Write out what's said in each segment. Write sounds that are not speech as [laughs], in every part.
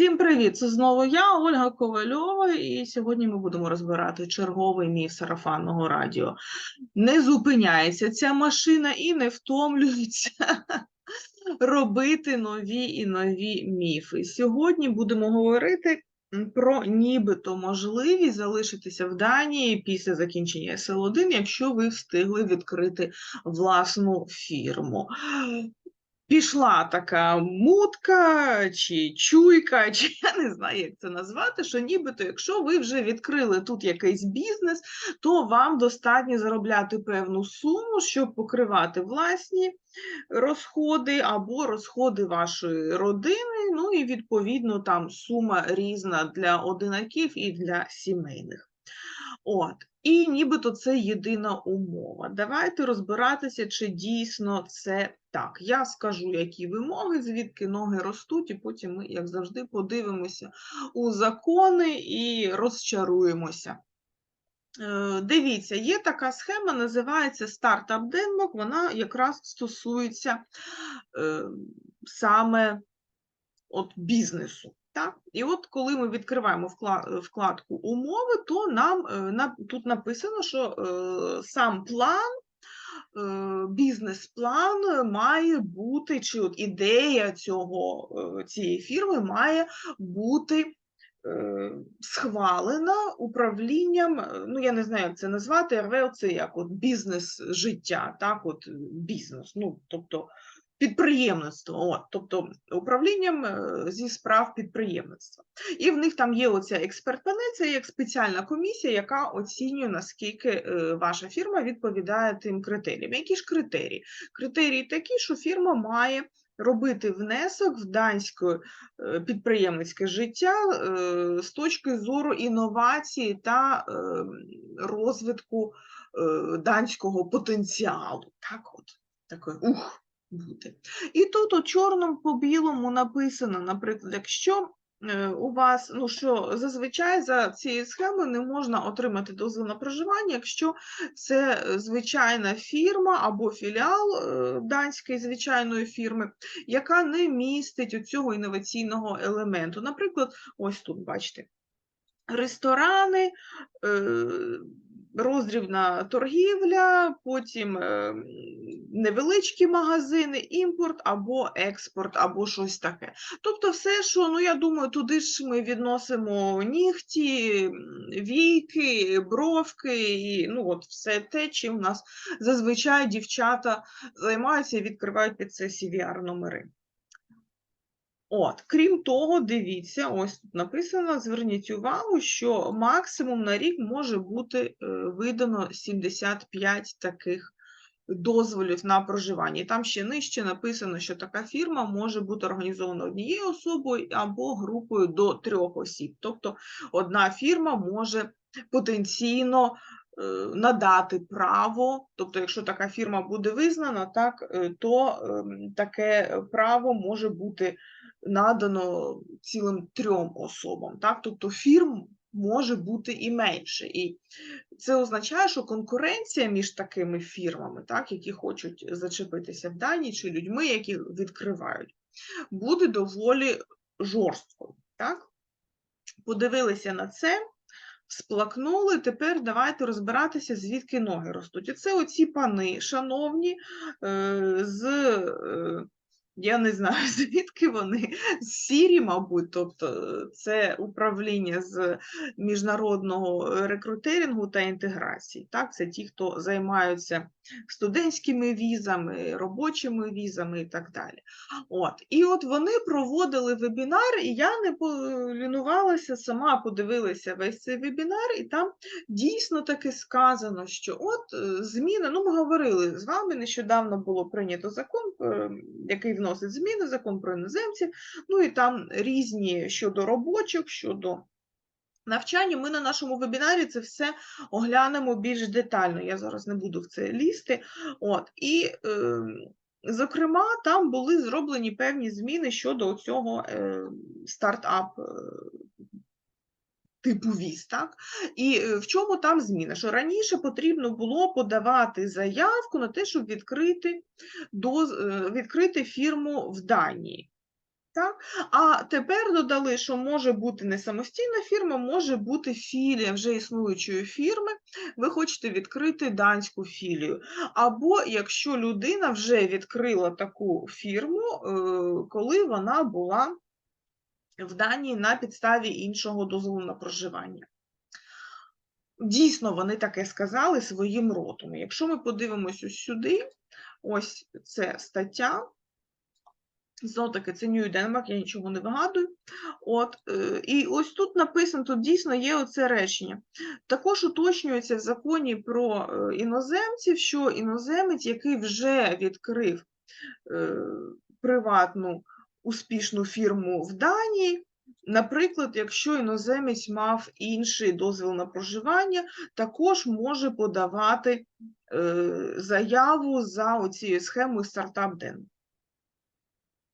Всім привіт! Це знову я, Ольга Ковальова, і сьогодні ми будемо розбирати черговий міф сарафанного радіо. Не зупиняється ця машина і не втомлюється [laughs] робити нові і нові міфи. Сьогодні будемо говорити про нібито можливість залишитися в Данії після закінчення СЛ1, якщо ви встигли відкрити власну фірму. Пішла така мутка чи чуйка, [laughs] чи я не знаю, як це назвати, що нібито, якщо ви вже відкрили тут якийсь бізнес, то вам достатньо заробляти певну суму, щоб покривати власні розходи або розходи вашої родини. Ну і відповідно там сума різна для одинаків і для сімейних. От, і нібито це єдина умова. Давайте розбиратися, чи дійсно це так. Я скажу, які вимоги, звідки ноги ростуть, і потім ми, як завжди, подивимося у закони і розчаруємося. Е, Дивіться, є така схема, називається стартап Денмок, вона якраз стосується е, саме от бізнесу. Так? І от коли ми відкриваємо вкладку умови, то нам е, тут написано, що е, сам план, е, бізнес-план має бути, чи от ідея цього, е, цієї фірми має бути е, схвалена управлінням, е, ну я не знаю, як це назвати, РВ це як бізнес життя, так, от е, бізнес, ну тобто підприємництво, от, тобто управлінням е, зі справ підприємництва. І в них там є оця експерт-панель, це як спеціальна комісія, яка оцінює, наскільки е, ваша фірма відповідає тим критеріям. Які ж критерії? Критерії такі, що фірма має робити внесок в данське е, підприємницьке життя з точки зору інновації та розвитку данського потенціалу. Так от, такий, ух, бути. І тут у чорному по білому написано, наприклад, якщо е, у вас, ну що зазвичай за цією схемою не можна отримати дозвіл на проживання, якщо це звичайна фірма або філіал е, данської звичайної фірми, яка не містить цього інноваційного елементу. Наприклад, ось тут бачите. Ресторани, е, роздрібна торгівля, потім е, невеличкі магазини, імпорт або експорт, або щось таке. Тобто, все, що, ну я думаю, туди ж ми відносимо нігті, війки, бровки, і ну, от все те, чим у нас зазвичай дівчата займаються і відкривають під це CVR-номери. От, крім того, дивіться, ось тут написано, зверніть увагу, що максимум на рік може бути е, видано 75 таких дозволів на проживання. І там ще нижче написано, що така фірма може бути організована однією особою або групою до трьох осіб. Тобто одна фірма може потенційно е, надати право, тобто, якщо така фірма буде визнана, так, е, то ем, таке право може бути надано цілим трьом особам. Так? Тобто фірм може бути і менше. І це означає, що конкуренція між такими фірмами, так, які хочуть зачепитися в Данії, чи людьми, які відкривають, буде доволі жорсткою. Так? Подивилися на це. Сплакнули, тепер давайте розбиратися, звідки ноги ростуть. І це оці пани, шановні, е, з е, я не знаю, [laughs] звідки вони сірі, мабуть, тобто е, це управління з міжнародного рекрутерингу та інтеграції. Так, це ті, хто займаються студентськими візами, робочими візами і так далі. От. І от вони проводили вебінар, і я не полінувалася, сама подивилася весь цей вебінар, і там дійсно таки сказано, що от е, зміни, ну ми говорили з вами, нещодавно було прийнято закон, е, який вносить зміни, закон про іноземців, ну і там різні щодо робочих, щодо навчання. Ми на нашому вебінарі це все оглянемо більш детально. Я зараз не буду в це лізти. От, і, е, зокрема, там були зроблені певні зміни щодо цього е, стартап. е, Типу віз, так? І е, в чому там зміна? Що раніше потрібно було подавати заявку на те, щоб відкрити, доз, е, відкрити фірму в Данії. Так? А тепер додали, що може бути не самостійна фірма, може бути філія вже існуючої фірми. Ви хочете відкрити данську філію. Або якщо людина вже відкрила таку фірму, е, коли вона була в Данії на підставі іншого дозволу на проживання. Дійсно, вони таке сказали своїм ротом. Якщо ми подивимось ось сюди, ось це стаття. Знову таки, це New Denmark, я нічого не вигадую. От, е, і ось тут написано, тут дійсно є оце речення. Також уточнюється в законі про е, іноземців, що іноземець, який вже відкрив е, приватну успішну фірму в Данії, наприклад, якщо іноземець мав інший дозвіл на проживання, також може подавати заяву за оцією схемою стартап Ден.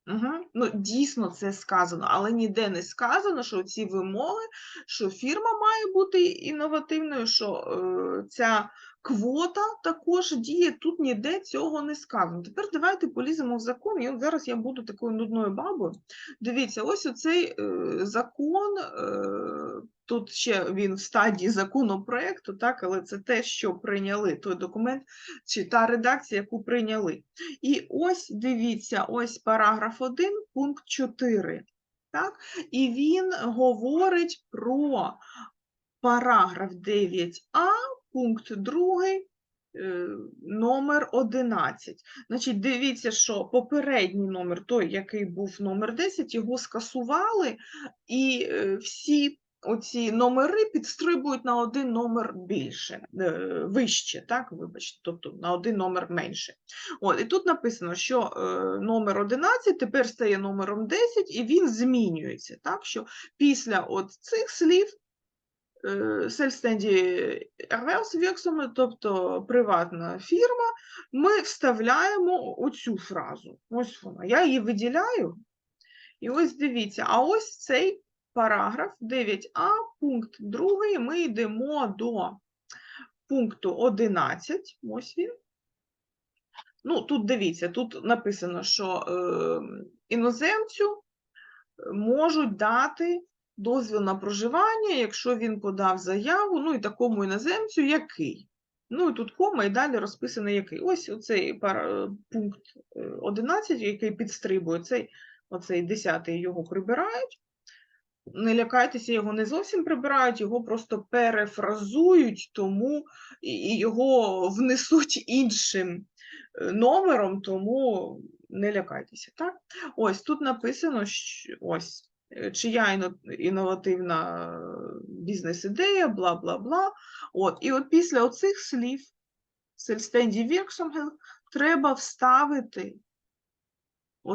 Угу. Ну, дійсно, це сказано, але ніде не сказано, що ці вимоги, що фірма має бути інновативною, що е, ця квота також діє. Тут ніде цього не сказано. Тепер давайте поліземо в закон. І от зараз я буду такою нудною бабою. Дивіться, ось оцей е, закон. Е, Тут ще він в стадії законопроекту, так, але це те, що прийняли той документ, чи та редакція, яку прийняли. І ось дивіться, ось параграф 1, пункт 4. Так? І він говорить про параграф 9а, пункт 2. Номер 11. Значить, дивіться, що попередній номер, той, який був номер 10, його скасували, і е, всі оці номери підстрибують на один номер більше, е, вище, так, вибачте, тобто на один номер менше. От, І тут написано, що е, номер 11 тепер стає номером 10, і він змінюється. так, що Після от цих слів Сельстенді Erwerbsvirksomhet, тобто приватна фірма, ми вставляємо оцю фразу. Ось вона. Я її виділяю. І ось дивіться, а ось цей параграф 9а, пункт 2, ми йдемо до пункту 11. Ось він. Ну, тут дивіться, тут написано, що е, іноземцю можуть дати дозвіл на проживання, якщо він подав заяву, ну і такому іноземцю, який. Ну і тут кома, і далі розписано який. Ось оцей пар... пункт 11, який підстрибує, цей, оцей 10 його прибирають. Не лякайтеся, його не зовсім прибирають, його просто перефразують, тому і його внесуть іншим е, номером, тому не лякайтеся. так? Ось тут написано, що ось Е, чия інновативна бізнес-ідея, бла, бла, бла. От, І от після оцих слів Selvstændig virksomhed треба вставити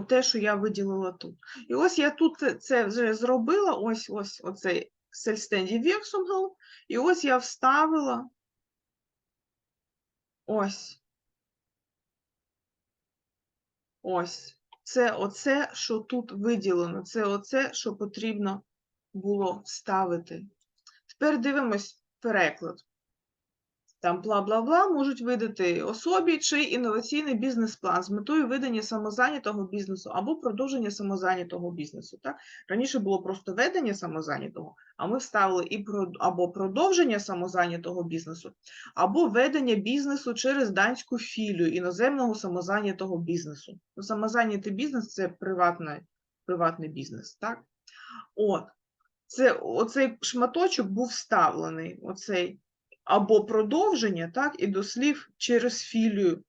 те, що я виділила тут. І ось я тут це вже зробила, ось ось оцей Selvstændig virksomhed, і ось я вставила ось. Ось це оце, що тут виділено, це оце, що потрібно було вставити. Тепер дивимось переклад там бла-бла-бла, можуть видати особі чи інноваційний бізнес-план з метою ведення самозайнятого бізнесу або продовження самозайнятого бізнесу. Так? Раніше було просто ведення самозайнятого, а ми вставили і про, або продовження самозайнятого бізнесу, або ведення бізнесу через данську філію іноземного самозайнятого бізнесу. Ну, Самозайнятий бізнес це приватний, приватний бізнес. так? От. Це оцей шматочок був вставлений. оцей або продовження, так, і до слів через філію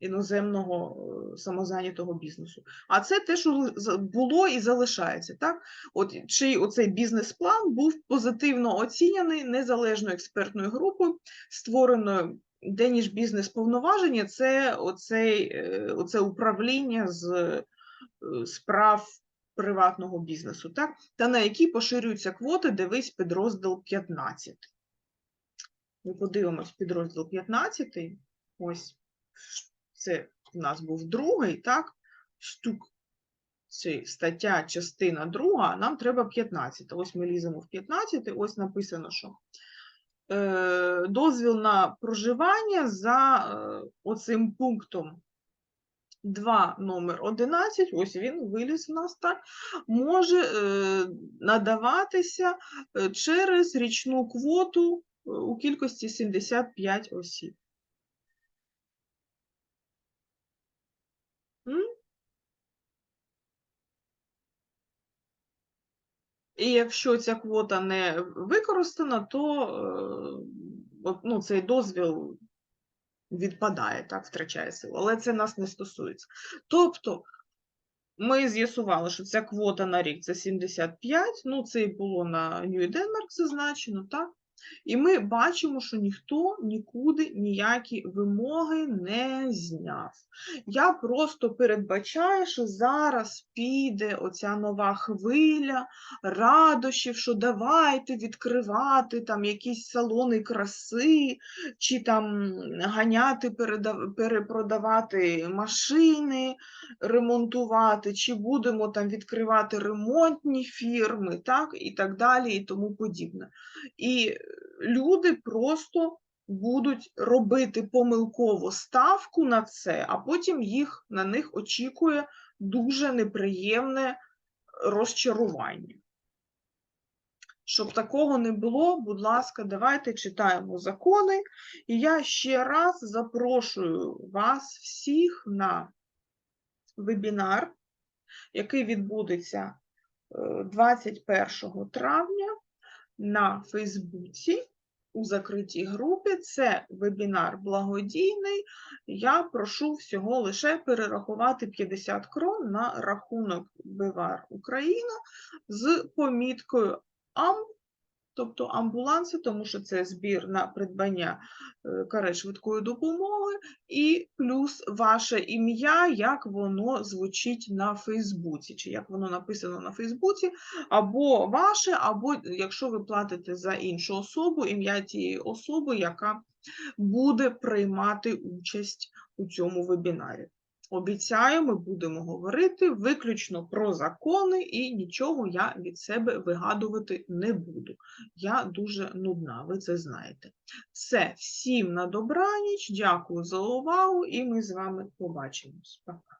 іноземного е, самозайнятого бізнесу. А це те, що було і залишається. Так? От Чий оцей бізнес-план був позитивно оцінений незалежною експертною групою, створеною де ніж бізнес повноваження, це оцей, е, оце управління з е, справ приватного бізнесу, так? та на які поширюються квоти, дивись підрозділ 15. Ми подивимось підрозділ 15. Ось це у нас був другий, так? Штук це стаття, частина друга, нам треба 15. Ось ми ліземо в 15, ось написано, що е, дозвіл на проживання за е, оцим пунктом 2 номер 11, ось він виліз в нас так, може е, надаватися е, через річну квоту у кількості 75 осіб. І якщо ця квота не використана, то е, ну, цей дозвіл відпадає, так, втрачає силу. Але це нас не стосується. Тобто ми з'ясували, що ця квота на рік це 75, ну це і було на Denmark зазначено, так? І ми бачимо, що ніхто нікуди ніякі вимоги не зняв. Я просто передбачаю, що зараз піде оця нова хвиля радощів, що давайте відкривати там якісь салони краси, чи там ганяти, перепродавати машини, ремонтувати, чи будемо там відкривати ремонтні фірми, так, і так далі, і тому подібне. І люди просто будуть робити помилково ставку на це, а потім їх на них очікує дуже неприємне розчарування. Щоб такого не було, будь ласка, давайте читаємо закони. І я ще раз запрошую вас всіх на вебінар, який відбудеться е, 21 травня на Фейсбуці у закритій групі. Це вебінар благодійний. Я прошу всього лише перерахувати 50 крон на рахунок Бивар Україна з поміткою АМ, тобто амбуланси, тому що це збір на придбання е, карет швидкої допомоги, і плюс ваше ім'я, як воно звучить на Фейсбуці, чи як воно написано на Фейсбуці, або ваше, або якщо ви платите за іншу особу, ім'я тієї особи, яка буде приймати участь у цьому вебінарі. Обіцяю, ми будемо говорити виключно про закони, і нічого я від себе вигадувати не буду. Я дуже нудна, ви це знаєте. Все, всім на добраніч, дякую за увагу, і ми з вами побачимось. Пока.